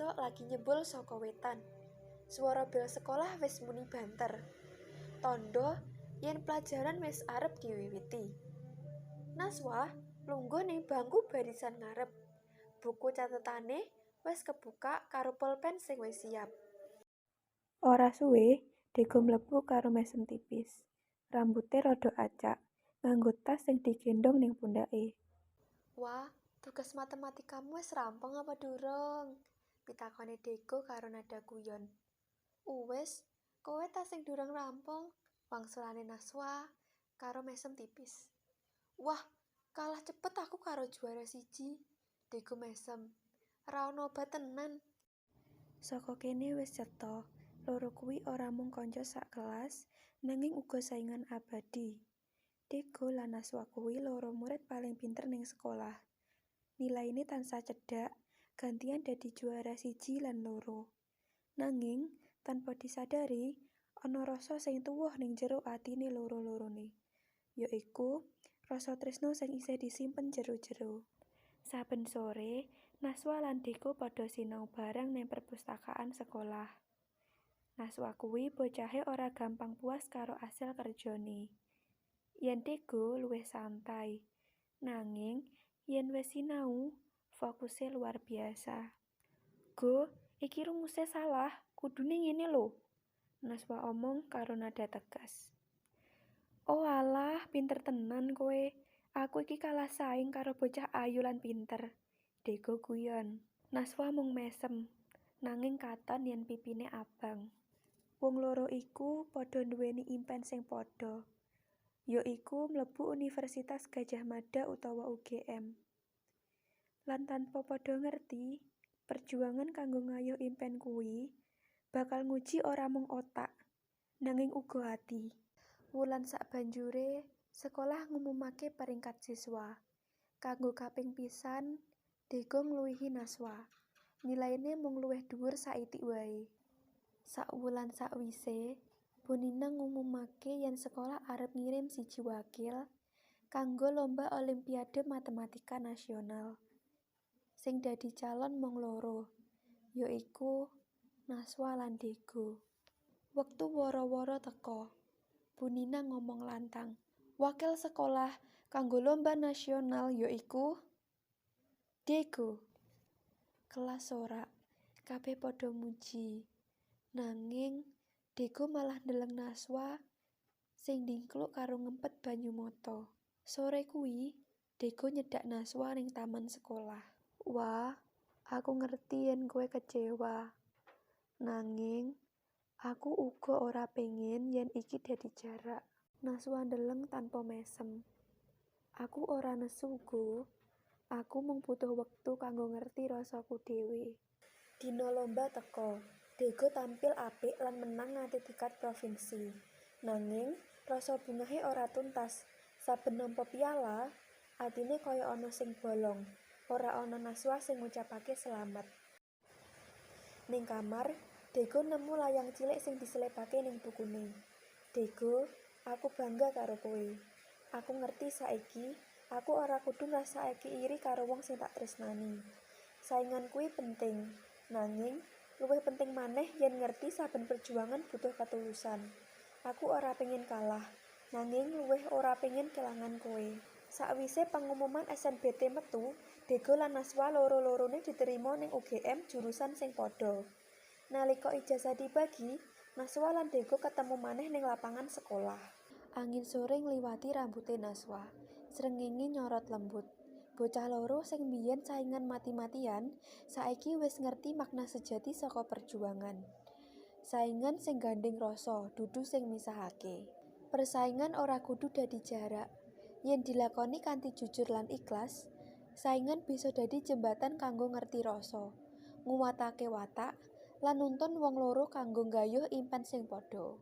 esuk lagi nyebul saka wetan. Swara bel sekolah wis muni banter. Tondo yen pelajaran wis arep diwiwiti. Naswa lungguh ning bangku barisan ngarep. Buku catetane wis kebuka karo pulpen sing wis siap. Ora suwe, Dego mlebu karo mesem tipis. Rambuté rada acak, nganggo tas sing digendong ning pundake. Wah, tugas matematikamu wis rampung apa durung? Pitakone Dego karo nada guyon. Uwis, kowe tas sing durung rampung, wangsulane Naswa karo mesem tipis. Wah, kalah cepet aku karo juara siji. Dego mesem. Ra ono tenan. Saka kene wis cetha, loro kuwi ora mung kanca sak kelas, nanging uga saingan abadi. Dego lan Naswa kuwi loro murid paling pinter ning sekolah. Nilaine tansah cedhak, gantian dadi juara siji lan loro. Nanging, tanpa disadari, ana rasa sing tuwuh ning jero atine loro-lorone. Yaiku, rasa tresna sing isih disimpen jero-jero. Saben sore, Naswa lan Dego padha sinau bareng ning perpustakaan sekolah. Naswa kuwi bocahe ora gampang puas karo asil kerjane. Yen Dego luwih santai. Nanging, yen wis sinau, fokuse luar biasa. Go, iki rumuse salah, kudune ngene lho. Naswa omong karo nada tegas. Oh alah, pinter tenan kowe. Aku iki kalah saing karo bocah ayu lan pinter. Dego guyon. Naswa mung mesem, nanging katon yen pipine abang. Wong loro iku padha nduweni impen sing padha, yaiku mlebu Universitas Gadjah Mada utawa UGM. Lan tanpa padha ngerti, perjuangan kanggo ngayuh impen kuwi bakal nguji ora mung otak, nanging uga ati. Wulan sabanjure, sekolah ngumumake peringkat siswa. Kanggo kaping pisan, Dego ngluwihi Naswa. Nilaine mung luwih dhuwur saitik wae. Sakwulan sakwise, Bonina ngumumake yen sekolah arep ngirim siji wakil kanggo lomba Olimpiade Matematika Nasional. Sing dadi calon mung loro, yaiku Naswa lan Dego. Wektu woro-woro teka. Bunina ngomong lantang. Wakil sekolah kanggo lomba nasional yaiku Dego. Kelas sorak, kabeh padha muji. Nanging Dego malah ndeleng Naswa sing ndingkluk karo ngempet banyu mata. Sore kuwi, Dego nyedak Naswa ning taman sekolah. Wah, aku ngerti yen kowe kecewa. Nanging, aku uga ora pengin yen iki dadi jarak. Naswa ndeleng tanpa mesem. Aku ora nesu, Go. Aku mung butuh wektu kanggo ngerti rasaku dhewe. Dina lomba teka, Dego tampil apik lan menang nganti tingkat provinsi. Nanging, rasa bungahe ora tuntas. Saben nampa piala, atine kaya ana sing bolong. Ora ana Naswa sing ngucapake selamat. Ning kamar, Dego nemu layang cilik sing diselipake ning bukune. Dego, aku bangga karo kowe. Aku ngerti saiki, aku ora kudu ngrasakake iri karo wong sing tak tresnani. Saingan kuwi penting, nanging luwih penting maneh yen ngerti saben perjuangan butuh ketulusan. Aku ora pengin kalah, nanging luwih ora pengin kelangan kowe. Sakwise pengumuman SNBT metu, Dego lan Naswa loro-lorone diterima ning UGM jurusan sing padha. Nalika ijazah dibagi, Naswa lan Dego ketemu maneh ning lapangan sekolah. Angin sore ngliwati rambuté Naswa. Srengenge nyorot lembut. Bocah loro sing biyen saingan mati-matian, saiki wis ngerti makna sejati saka perjuangan. Saingan sing gandeng rasa, dudu sing misahake. Persaingan ora kudu dadi jarak. Yen dilakoni kanthi jujur lan ikhlas, saingan bisa dadi jembatan kanggo ngerti rasa, nguwatake watak, lan nuntun wong loro kanggo nggayuh impen sing padha.